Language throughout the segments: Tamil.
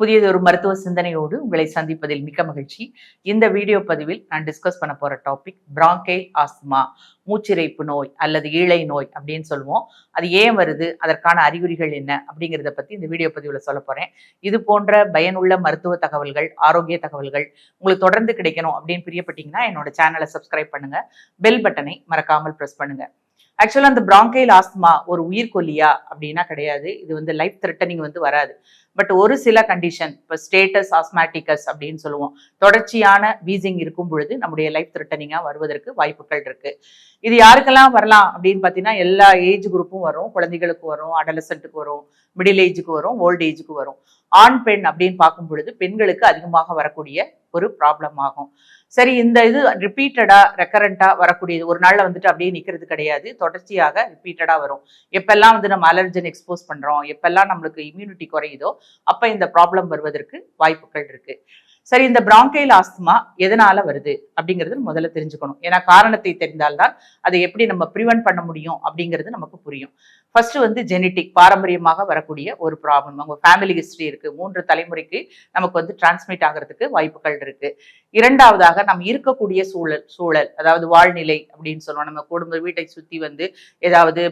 புதியது ஒரு மருத்துவ சிந்தனையோடு உங்களை சந்திப்பதில் மிக்க மகிழ்ச்சி. இந்த வீடியோ பதிவில் நான் டிஸ்கஸ் பண்ண போற டாபிக் பிராங்கை ஆஸ்துமா மூச்சிரைப்பு நோய் அல்லது ஈழை நோய் அப்படின்னு சொல்லுவோம். அது ஏன் வருது? அதற்கான அறிகுறிகள் என்ன? அப்படிங்கிறத பத்தி இந்த வீடியோ பதிவில் சொல்ல போறேன். இது போன்ற பயனுள்ள மருத்துவ தகவல்கள் ஆரோக்கிய தகவல்கள் உங்களுக்கு தொடர்ந்து கிடைக்கணும் அப்படின்னு பிரியப்பட்டீங்கன்னா என்னோட சேனலை சப்ஸ்கிரைப் பண்ணுங்க. பெல் பட்டனை மறக்காமல் ப்ரெஸ் பண்ணுங்க. ஆக்சுவலாக அந்த பிராங்கைல் ஆஸ்துமா ஒரு உயிர்கொல்லியா அப்படின்னா கிடையாது. இது வந்து லைஃப் த்ரெட்டனிங் வந்து வராது. பட் ஒரு சில கண்டிஷன் இப்போ ஸ்டேட்டஸ் ஆஸ்மேட்டிக்கஸ் அப்படின்னு சொல்லுவோம். தொடர்ச்சியான வீசிங் இருக்கும் பொழுது நம்முடைய லைஃப் த்ரெட்டனிங்காக வருவதற்கு வாய்ப்புகள் இருக்கு. இது யாருக்கெல்லாம் வரலாம் அப்படின்னு பார்த்தீங்கன்னா எல்லா ஏஜ் குரூப்பும் வரும். குழந்தைகளுக்கு வரும் அடலசென்ட்டுக்கு வரும் மிடில் ஏஜுக்கு வரும் ஓல்ட் ஏஜுக்கு வரும். ஆண் பெண் அப்படின்னு பார்க்கும் பொழுது பெண்களுக்கு அதிகமாக வரக்கூடிய ஒரு ப்ராப்ளம் ஆகும். சரி இந்த இது ரிப்பீட்டடா ரெக்கரண்டா வரக்கூடியது. ஒரு நாள்ல வந்துட்டு அப்படியே நிக்கிறது கிடையாது. தொடர்ச்சியாக ரிப்பீட்டடா வரும். எப்பெல்லாம் வந்து நம்ம அலர்ஜன் எக்ஸ்போஸ் பண்றோம்? எப்பெல்லாம் நம்மளுக்கு இம்யூனிட்டி குறையுதோ அப்ப இந்த ப்ராப்ளம் வருவதற்கு வாய்ப்புகள் இருக்கு. சரி இந்த பிராங்கைல் ஆஸ்துமா எதனால வருது அப்படிங்கிறது முதல்ல தெரிஞ்சுக்கணும். ஏன்னா காரணத்தை தெரிந்தால்தான் அதை எப்படி நம்ம ப்ரிவென்ட் பண்ண முடியும் அப்படிங்கிறது நமக்கு புரியும். ஃபர்ஸ்ட் வந்து ஜெனட்டிக் பாரம்பரியமாக வரக்கூடிய ஒரு ப்ராப்ளம் அவங்க ஃபேமிலி ஹிஸ்ட்ரி இருக்கு. மூன்று தலைமுறைக்கு நமக்கு வந்து டிரான்ஸ்மிட் ஆகிறதுக்கு வாய்ப்புகள் இருக்கு. இரண்டாவதாக நம்ம இருக்கக்கூடிய சூழல் சூழல் அதாவது வாழ்நிலை அப்படின்னு சொல்லுவோம். நம்ம குடும்ப வீட்டை சுத்தி வந்து ஏதாவது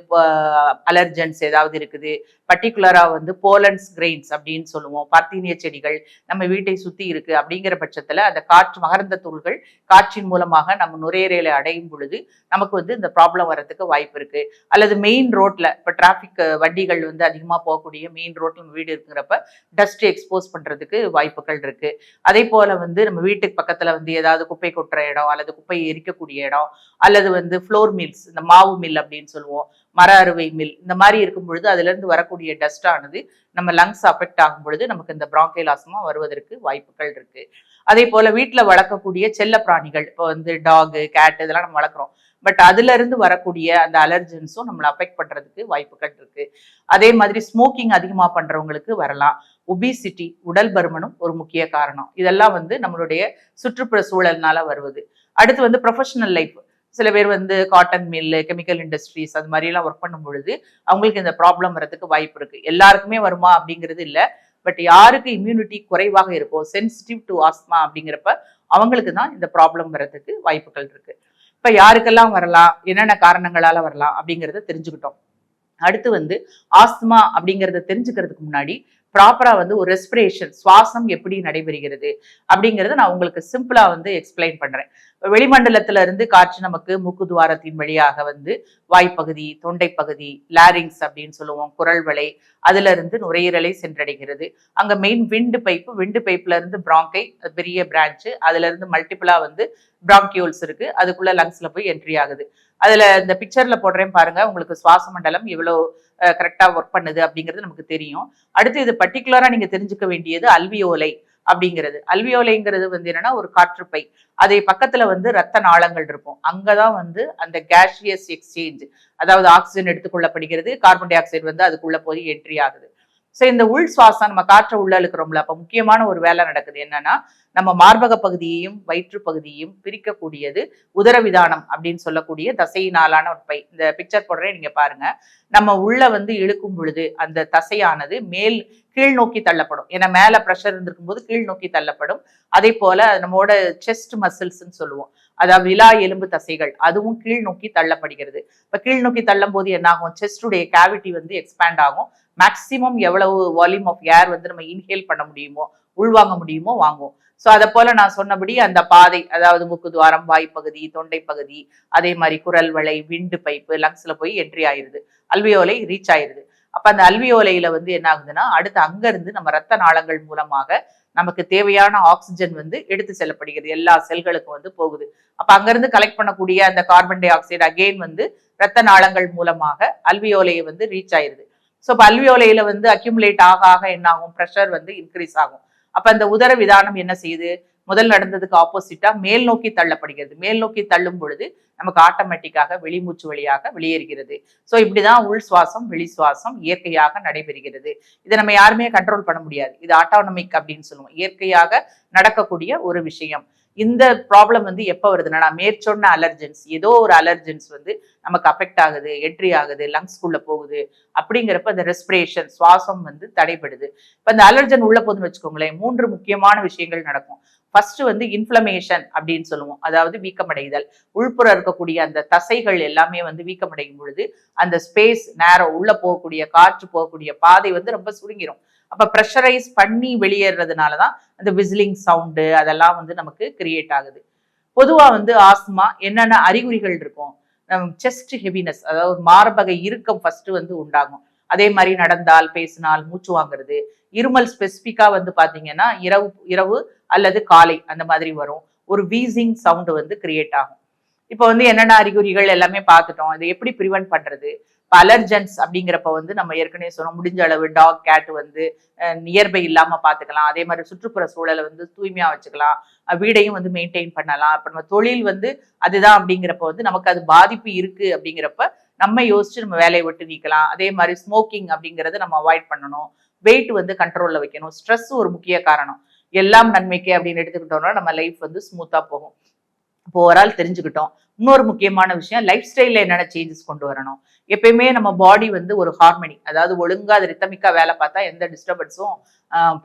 அலர்ஜன்ஸ் ஏதாவது இருக்குது. பர்டிகுலரா வந்து போலன்ஸ் கிரெயின்ஸ் அப்படின்னு சொல்லுவோம். பர்த்தீனிய செடிகள் நம்ம வீட்டை சுத்தி இருக்கு. அப்படிங்கிற பட்சத்துல அந்த காற்று மகரந்த தூள்கள் காற்றின் மூலமாக நம்ம நுரையீரலை அடையும் பொழுது நமக்கு வந்து இந்த ப்ராப்ளம் வர்றதுக்கு வாய்ப்பு இருக்கு. அல்லது மெயின் ரோட்ல இப்போ டிராஃபிக் வண்டிகள் வந்து அதிகமாக போகக்கூடிய மெயின் ரோட்டில் வீடு இருக்கிறப்ப டஸ்ட் எக்ஸ்போஸ் பண்ணுறதுக்கு வாய்ப்புகள் இருக்குது அதே போல் வந்து நம்ம வீட்டுக்கு பக்கத்தில் வந்து ஏதாவது குப்பை கொட்டுற இடம் அல்லது குப்பை எரிக்கக்கூடிய இடம் அல்லது வந்து ஃப்ளோர் மில்ஸ் இந்த மாவு மில் அப்படின்னு சொல்லுவோம் மர அறுவை மில் இந்த மாதிரி இருக்கும் பொழுது அதுலேருந்து வரக்கூடிய டஸ்ட்டானது நம்ம லங்ஸ் அஃபெக்ட் ஆகும் பொழுது நமக்கு இந்த பிராங்கைல் வருவதற்கு வாய்ப்புகள் இருக்குது அதே போல் வீட்டில் வளர்க்கக்கூடிய செல்ல பிராணிகள் இப்போ வந்து டாகு கேட் இதெல்லாம் நம்ம வளர்க்குறோம். பட் அதுல இருந்து வரக்கூடிய அந்த அலர்ஜன்ஸும் நம்மளை அஃபெக்ட் பண்றதுக்கு வாய்ப்புகள் இருக்கு. அதே மாதிரி ஸ்மோக்கிங் அதிகமா பண்றவங்களுக்கு வரலாம். ஒபிசிட்டி உடல் பருமனும் ஒரு முக்கிய காரணம். இதெல்லாம் வந்து நம்மளுடைய சுற்றுப்புற சூழல்னால வருவது. அடுத்து வந்து ப்ரொஃபஷனல் லைஃப் சில பேர் வந்து காட்டன் மில்லு கெமிக்கல் இண்டஸ்ட்ரீஸ் அது மாதிரிலாம் ஒர்க் பண்ணும் பொழுது அவங்களுக்கு இந்த ப்ராப்ளம் வரதுக்கு வாய்ப்பு இருக்கு. எல்லாருக்குமே வருமா அப்படிங்கிறது இல்லை. பட் யாருக்கு இம்யூனிட்டி குறைவாக இருக்கோ சென்சிட்டிவ் டு ஆஸ்மா அப்படிங்கிறப்ப அவங்களுக்கு தான் இந்த ப்ராப்ளம் வரதுக்கு வாய்ப்புகள் இருக்கு. இப்போ யாருக்கெல்லாம் வரலாம்? என்னென்ன காரணங்களால வரலாம்? அப்படிங்கிறத தெரிஞ்சுக்கிட்டோம். அடுத்து வந்து ஆஸ்துமா அப்படிங்கிறத தெரிஞ்சுக்கிறதுக்கு முன்னாடி ப்ராப்பராக வந்து ஒரு ரெஸ்பிரேஷன் சுவாசம் எப்படி நடைபெறுகிறது அப்படிங்கிறத நான் உங்களுக்கு சிம்பிளா வந்து எக்ஸ்பிளைன் பண்றேன். வெளிமண்டலத்துல இருந்து காற்று நமக்கு மூக்கு துவாரத்தின் வழியாக வந்து வாய்ப்பகுதி தொண்டை பகுதி லாரிங்ஸ் அப்படின்னு சொல்லுவோம் குரல் வலை அதுல இருந்து நுரையீரலை சென்றடைகிறது. அங்க மெயின் விண்டு பைப்பு விண்டு பைப்ல இருந்து பிராங்கை பெரிய பிரான்ச்சு அதுல இருந்து மல்டிபிளா வந்து பிராங்கியூல்ஸ் இருக்கு. அதுக்குள்ள லங்ஸ்ல போய் என்ட்ரி ஆகுது. அதுல இந்த பிக்சர்ல போடுறேன் பாருங்க. உங்களுக்கு சுவாச மண்டலம் இவ்வளவு கரெக்டா ஒர்க் பண்ணுது அப்படிங்கிறது நமக்கு தெரியும். அடுத்து இது பர்டிகுலரா நீங்க தெரிஞ்சுக்க வேண்டியது அல்வியோலை அப்படிங்கிறது. அல்வியோலைங்கிறது வந்து என்னன்னா ஒரு காற்றுப்பை. அதை பக்கத்துல வந்து ரத்த நாளங்கள் இருக்கும். அங்கதான் வந்து அந்த கேஷியஸ் எக்ஸ்சேஞ்ச் அதாவது ஆக்சிஜன் எடுத்துக்கொள்ளப்படுகிறது. கார்பன் டை ஆக்சைடு வந்து அதுக்குள்ள போய் என்ட்ரி ஆகுது. ஸோ இந்த உள் சுவாசம் நம்ம காற்றை உள்ள இழுக்கிறோம்ல அப்போ முக்கியமான ஒரு வேலை நடக்குது என்னன்னா நம்ம மார்பக பகுதியையும் வயிற்று பகுதியையும் பிரிக்கக்கூடியது உதரவிதானம் அப்படின்னு சொல்லக்கூடிய தசையினாலான ஒரு பை இந்த பிக்சர் போடுறேன் நீங்க பாருங்க. நம்ம உள்ள வந்து இழுக்கும் பொழுது அந்த தசையானது மேல் கீழ் நோக்கி தள்ளப்படும். ஏன்னா மேல ப்ரெஷர் இருந்திருக்கும் போது கீழ் நோக்கி தள்ளப்படும். அதே போல நம்மளோட செஸ்ட் மசில்ஸ்ன்னு சொல்லுவோம். அதாவது விழா எலும்பு தசைகள் அதுவும் கீழ் நோக்கி தள்ளப்படுகிறது. இப்ப கீழ் நோக்கி தள்ளும் போது என்ன ஆகும் செஸ்டுடைய கேவிட்டி வந்து எக்ஸ்பேண்ட் ஆகும். மேக்சிமம் எவ்வளவு வால்யூம் ஆஃப் ஏர் வந்து நம்ம இன்ஹேல் பண்ண முடியுமோ உள்வாங்க முடியுமோ வாங்குவோம். ஸோ அதை போல நான் சொன்னபடி அந்த பாதை அதாவது முக்கு துவாரம் வாய்ப்பகுதி தொண்டை பகுதி அதே மாதிரி குரல் வளை விண்டு பைப்பு லங்ஸ்ல போய் என்ட்ரி ஆயிருது. அல்வியோலை ரீச் ஆயிருது. அப்ப அந்த அல்வியோலையில வந்து என்ன ஆகுதுன்னா அடுத்து அங்க இருந்து நம்ம ரத்த நாளங்கள் மூலமாக நமக்கு தேவையான ஆக்சிஜன் வந்து எடுத்து செல்லப்படுகிறது. எல்லா செல்களுக்கும் வந்து போகுது. அப்ப அங்கிருந்து கலெக்ட் பண்ணக்கூடிய அந்த கார்பன் டை ஆக்சைடு அகெயின் வந்து ரத்த நாளங்கள் மூலமாக அல்வியோலையை வந்து ரீச் ஆயிருது. ஸோ இப்போ அல்வியோலையில வந்து அக்யூமுலேட் ஆக ஆக என்ன ஆகும் ப்ரெஷர் வந்து இன்க்ரீஸ் ஆகும். அப்போ அந்த உதர விதானம் என்ன செய்யுது? முதல் நடந்ததுக்கு ஆப்போசிட்டா மேல் நோக்கி தள்ளப்படுகிறது. மேல் நோக்கி தள்ளும் பொழுது நமக்கு ஆட்டோமேட்டிக்காக வெளிமூச்சு வழியாக வெளியேறுகிறது. ஸோ இப்படிதான் உள் சுவாசம் வெளி சுவாசம் இயற்கையாக நடைபெறுகிறது. இதை நம்ம யாருமே கண்ட்ரோல் பண்ண முடியாது. இது ஆட்டோனமிக் அப்படின்னு சொல்லுவோம். இயற்கையாக நடக்கக்கூடிய ஒரு விஷயம். இந்த ப்ராப்ளம் வந்து எப்போ வருதுன்னா நான் மேற்சொன்ன அலர்ஜென்ஸ் ஏதோ ஒரு அலர்ஜென்ஸ் வந்து நமக்கு அஃபெக்ட் ஆகுது என்ட்ரி ஆகுது லங்ஸ்குள்ள போகுது அப்படிங்கிறப்ப அந்த ரெஸ்பிரேஷன் சுவாசம் வந்து தடைபடுது. இப்போ அந்த அலர்ஜன் உள்ள போகுதுன்னு வச்சுக்கோங்களேன் மூன்று முக்கியமான விஷயங்கள் நடக்கும். ஃபர்ஸ்ட் வந்து இன்ஃப்ளமேஷன் அப்படின்னு சொல்லுவோம். அதாவது வீக்கமடைதல். உள்புற இருக்கக்கூடிய அந்த தசைகள் எல்லாமே வந்து வீக்கமடையும் பொழுது அந்த ஸ்பேஸ் நேரம் உள்ள போகக்கூடிய காற்று போகக்கூடிய பாதை வந்து ரொம்ப சுருங்கிரும். அப்ப ப்ரெஷரைஸ் பண்ணி வெளியேறதுனால தான் அந்த விசிலிங் சவுண்டு அதெல்லாம் வந்து நமக்கு கிரியேட் ஆகுது. பொதுவா வந்து ஆஸ்மா என்னென்ன அறிகுறிகள் இருக்கும்? செஸ்ட் ஹெவினஸ் அதாவது மார்பக இறுக்கம் ஃபர்ஸ்ட் வந்து உண்டாகும். அதே மாதிரி நடந்தால் பேசினால் மூச்சு வாங்குறது. இருமல் ஸ்பெசிஃபிக்காக வந்து பாத்தீங்கன்னா இரவு இரவு அல்லது காலை அந்த மாதிரி வரும். ஒரு வீசிங் சவுண்டு வந்து கிரியேட் ஆகும். இப்போ வந்து என்னென்ன அறிகுறிகள் எல்லாமே பார்த்துட்டோம். இதை எப்படி ப்ரிவென்ட் பண்றது? அலர்ஜென்ஸ் அப்படிங்கிறப்ப வந்து நம்ம ஏற்கனவே சொன்னோம் முடிஞ்ச அளவு டாக் கேட் வந்து நியர்பை இல்லாம பாத்துக்கலாம். அதே மாதிரி சுற்றுப்புற சூழலை வந்து தூய்மையா வச்சுக்கலாம். வீடையும் வந்து மெயின்டைன் பண்ணலாம். இப்போ நம்ம தொழில் வந்து அதுதான் அப்படிங்கிறப்ப வந்து நமக்கு அது பாதிப்பு இருக்கு அப்படிங்கிறப்ப நம்ம யோசிச்சு நம்ம வேலையை விட்டு நீக்கலாம். அதே மாதிரி ஸ்மோக்கிங் அப்படிங்கறத நம்ம அவாய்ட் பண்ணணும். வெயிட் வந்து கண்ட்ரோல்ல வைக்கணும். ஸ்ட்ரெஸ் ஒரு முக்கிய காரணம். எல்லாம் நன்மைக்கு அப்படின்னு எடுத்துக்கிட்டோம்னா நம்ம லைஃப் வந்து ஸ்மூத்தா போகும். இப்போ ஓவரால் தெரிஞ்சுக்கிட்டோம். இன்னொரு முக்கியமான விஷயம் லைஃப் ஸ்டைல்ல என்னென்ன சேஞ்சஸ் கொண்டு வரணும்? எப்பயுமே நம்ம பாடி வந்து ஒரு ஹார்மனி அதாவது ஒழுங்கா அது ரித்தமிக்கா வேலை பார்த்தா எந்த டிஸ்டர்பன்ஸும்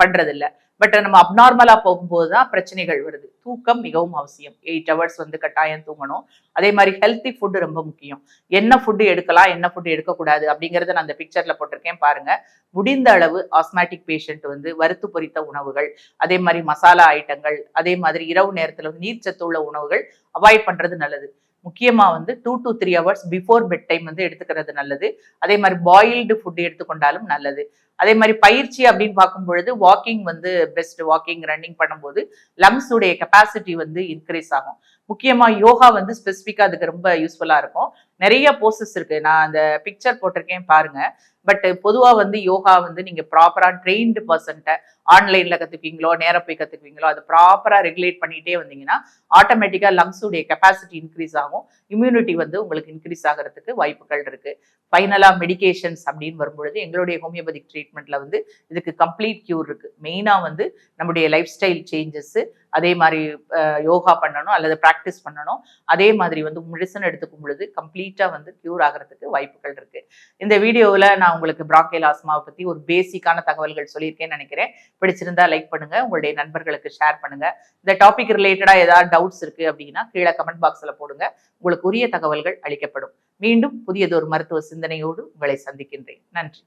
பண்ணுறதில்ல பட் நம்ம அப்நார்மலா போகும்போது தான் பிரச்சனைகள் வருது. தூக்கம் மிகவும் அவசியம். எயிட் ஹவர்ஸ் வந்து கட்டாயம் தூங்கணும். அதே மாதிரி ஹெல்த்தி ஃபுட்டு ரொம்ப முக்கியம். என்ன ஃபுட்டு எடுக்கலாம் என்ன ஃபுட்டு எடுக்கக்கூடாது அப்படிங்கறத நான் அந்த பிக்சர்ல போட்டிருக்கேன் பாருங்க. முடிந்த அளவு ஆஸ்மேட்டிக் பேஷண்ட் வந்து வறுத்து பொரித்த உணவுகள் அதே மாதிரி மசாலா ஐட்டங்கள் அதே மாதிரி இரவு நேரத்துல வந்து சத்து உள்ள உணவுகள் அவாய்ட் பண்றது நல்லது. முக்கியமாக வந்து two to three hours before bed time வந்து எடுத்துக்கிறது நல்லது. அதே மாதிரி பாயில்டு ஃபுட் எடுத்துக்கொண்டாலும் நல்லது. அதே மாதிரி பயிற்சி அப்படின்னு பார்க்கும் பொழுது வாக்கிங் வந்து பெஸ்ட் வாக்கிங் ரன்னிங் பண்ணும்போது லங்ஸ் உடைய கெப்பாசிட்டி வந்து இன்க்ரீஸ் ஆகும். முக்கியமா யோகா வந்து ஸ்பெசிஃபிக்காக அதுக்கு ரொம்ப யூஸ்ஃபுல்லா இருக்கும். நிறைய போர்சஸ் இருக்கு. நான் அந்த பிக்சர் போட்டிருக்கேன் பாருங்க. பட் பொதுவாக வந்து யோகா வந்து நீங்க ப்ராப்பராக ட்ரெயின்டு பர்சன்ட்ட ஆன்லைன்ல கத்துக்குவீங்களோ நேரம் போய் கத்துக்குவீங்களோ அதை ப்ராப்பரா ரெகுலேட் பண்ணிட்டே வந்தீங்கன்னா ஆட்டோமேட்டிக்கா லங்ஸுடைய உடைய கெப்பாசிட்டி இன்க்ரீஸ் ஆகும். இம்யூனிட்டி வந்து உங்களுக்கு இன்க்ரீஸ் ஆகிறதுக்கு வாய்ப்புகள் இருக்கு. ஃபைனலா மெடிகேஷன்ஸ் அப்படின்னு வரும்பொழுது எங்களுடைய ஹோமியோபதிக் ட்ரீட்மெண்ட்ல வந்து இதுக்கு கம்ப்ளீட் கியூர் இருக்கு. மெயினா வந்து நம்முடைய லைஃப் ஸ்டைல் சேஞ்சஸ் அதே மாதிரி யோகா பண்ணணும் அல்லது ப்ராக்டிஸ் பண்ணணும். அதே மாதிரி வந்து மெடிசன் எடுத்துக்கும் பொழுது கம்ப்ளீட்டா வந்து கியூர் ஆகிறதுக்கு வாய்ப்புகள் இருக்கு. இந்த வீடியோவில் நான் உங்களுக்கு பிராக்கேல் ஆஸ்மாவை பத்தி ஒரு பேசிக்கான தகவல்கள் சொல்லியிருக்கேன்னு நினைக்கிறேன். பிடிச்சிருந்தா லைக் பண்ணுங்க. உங்களுடைய நண்பர்களுக்கு ஷேர் பண்ணுங்க. இந்த டாபிக் ரிலேட்டடா ஏதாவது டவுட்ஸ் இருக்கு அப்படின்னா கீழே கமெண்ட் பாக்ஸ்ல போடுங்க. உங்களுக்கு உரிய தகவல்கள் அளிக்கப்படும். மீண்டும் புதியதொரு மருத்துவ சிந்தனையோடு உங்களை சந்திக்கின்றேன். நன்றி.